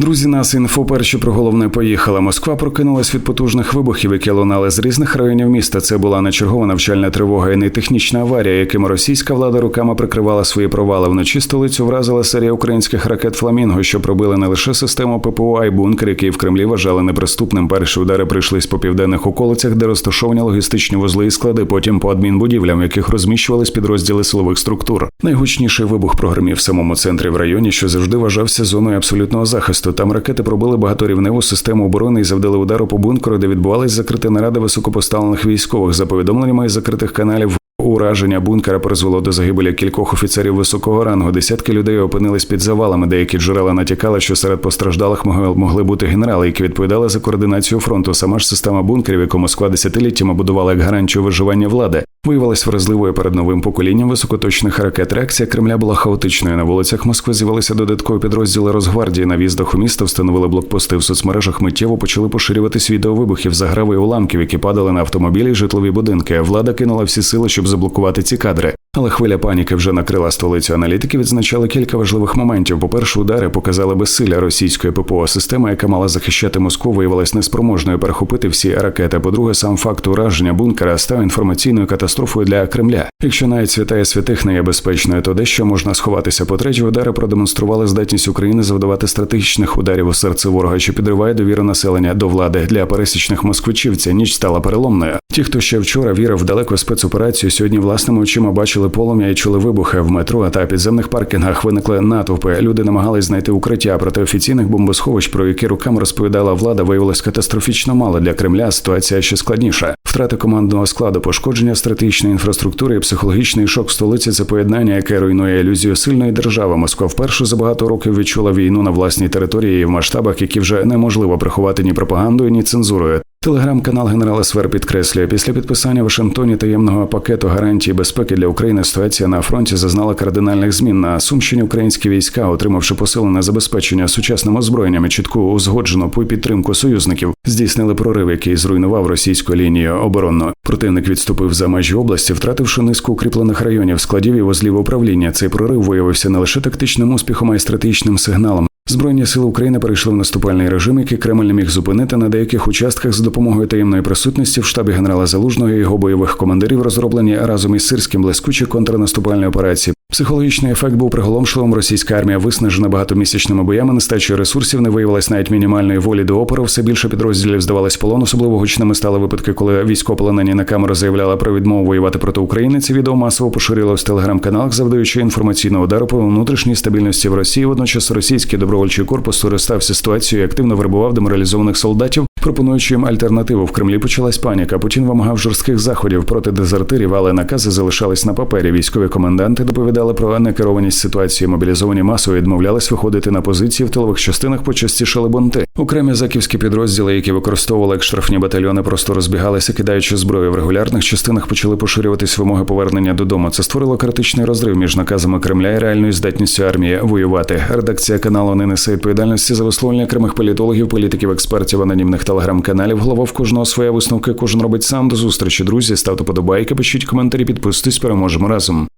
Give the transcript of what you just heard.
Друзі, нас інфо перші про головне поїхали. Москва прокинулась від потужних вибухів, які лунали з різних районів міста. Це була не чергова навчальна тривога і не технічна аварія, якими російська влада руками прикривала свої провали. Вночі столицю вразила серія українських ракет Фламінго, що пробили не лише систему ППО, а й бункер, який в Кремлі вважали неприступним. Перші удари прийшлись по південних околицях, де розташовані логістичні вузли і склади. Потім по адмінбудівлям, в яких розміщувались підрозділи силових структур. Найгучніший вибух прогримів в самому центрі в районі, що завжди вважався зоною абсолютного захисту. Там ракети пробили багаторівневу систему оборони і завдали удару по бункеру, де відбувалась закрита нарада високопоставлених військових за повідомленнями із закритих каналів. Ураження бункера призвело до загибелі кількох офіцерів високого рангу. Десятки людей опинились під завалами. Деякі джерела натякали, що серед постраждалих могли бути генерали, які відповідали за координацію фронту. Сама ж система бункерів, яку Москва десятиліттями будувала як гарантію виживання влади, виявилась вразливою перед новим поколінням високоточних ракет. Реакція Кремля була хаотичною. На вулицях Москви з'явилися додаткові підрозділи Росгвардії. На в'їздах у місто встановили блокпости в соцмережах. Миттєво почали поширюватись відео вибухів, заграви і уламків, які падали на автомобілі й житлові будинки. Влада кинула всі сили, щоб заблокувати ці кадри. Але хвиля паніки вже накрила столицю. Аналітики відзначали кілька важливих моментів. По перше, удари показали безсилля російської ППО. Система, яка мала захищати Москву, виявилась неспроможною перехопити всі ракети. По-друге, сам факт ураження бункера став інформаційною катастрофою для Кремля. Якщо навіть святая святих не є безпечною, то дещо можна сховатися. По третє, удари продемонстрували здатність України завдавати стратегічних ударів у серце ворога, що підриває довіру населення до влади для пересічних москвичів. Ця ніч стала переломною. Ті, хто ще вчора вірив в далеку спецоперацію, сьогодні власними очима бачили полум'я і чули вибухи в метро та підземних паркінгах. Виникли натовпи. Люди намагались знайти укриття, проте офіційних бомбосховищ, про які руками розповідала влада, виявилось катастрофічно мало для Кремля. Ситуація ще складніша. Втрати командного складу, пошкодження стратегічної інфраструктури і психологічний шок в столиці це поєднання, яке руйнує ілюзію сильної держави. Москва вперше за багато років відчула війну на власній території і в масштабах, які вже неможливо приховати ні пропагандою, ні цензурою. Телеграм-канал генерала Свер підкреслює, після підписання в Вашингтоні таємного пакету гарантії безпеки для України ситуація на фронті зазнала кардинальних змін. На Сумщині українські війська, отримавши посилене забезпечення сучасним озброєнням і чітку узгоджену по підтримку союзників, здійснили прорив, який зруйнував російську лінію оборонну. Противник відступив за межі області, втративши низку укріплених районів, складів і возлів управління. Цей прорив виявився не лише тактичним успіхом, а й стратегічним сигналом. Збройні сили України перейшли в наступальний режим, який Кремль не міг зупинити на деяких участках за допомогою таємної присутності в штабі генерала Залужного і його бойових командирів, розроблені разом із сирським блискучі контрнаступальні операції. Психологічний ефект був приголомшливим. Російська армія виснажена багатомісячними боями, нестачою ресурсів, не виявилась навіть мінімальної волі до опору. Все більше підрозділів здавалось полон. Особливо гучними стали випадки, коли військовополонені на камеру заявляли про відмову воювати проти України. Ці відео масово поширилось в телеграм-каналах, завдаючи інформаційного удару по внутрішній стабільності в Росії. Водночас російський добровольчий корпус скористався ситуацією і активно вербував деморалізованих солдатів. Пропонуючи їм альтернативу в Кремлі, почалась паніка. Путін вимагав жорстких заходів проти дезертирів, але накази залишались на папері. Військові коменданти доповідали про некерованість ситуації. Мобілізовані масово відмовлялись виходити на позиції в тилових частинах, почастішали бунти. Окремі заківські підрозділи, які використовували як штрафні батальйони, просто розбігалися, кидаючи зброю. В регулярних частинах почали поширюватись вимоги повернення додому. Це створило критичний розрив між наказами Кремля і реальною здатністю армії воювати. Редакція каналу не несе відповідальності за висловлення окремих політологів, політиків, експертів, анонімних телеграм-каналів. Голова в кожного своя висновки. Кожен робить сам до зустрічі. Друзі, ставте подобайки, пишіть коментарі, підписуйтесь, переможемо разом.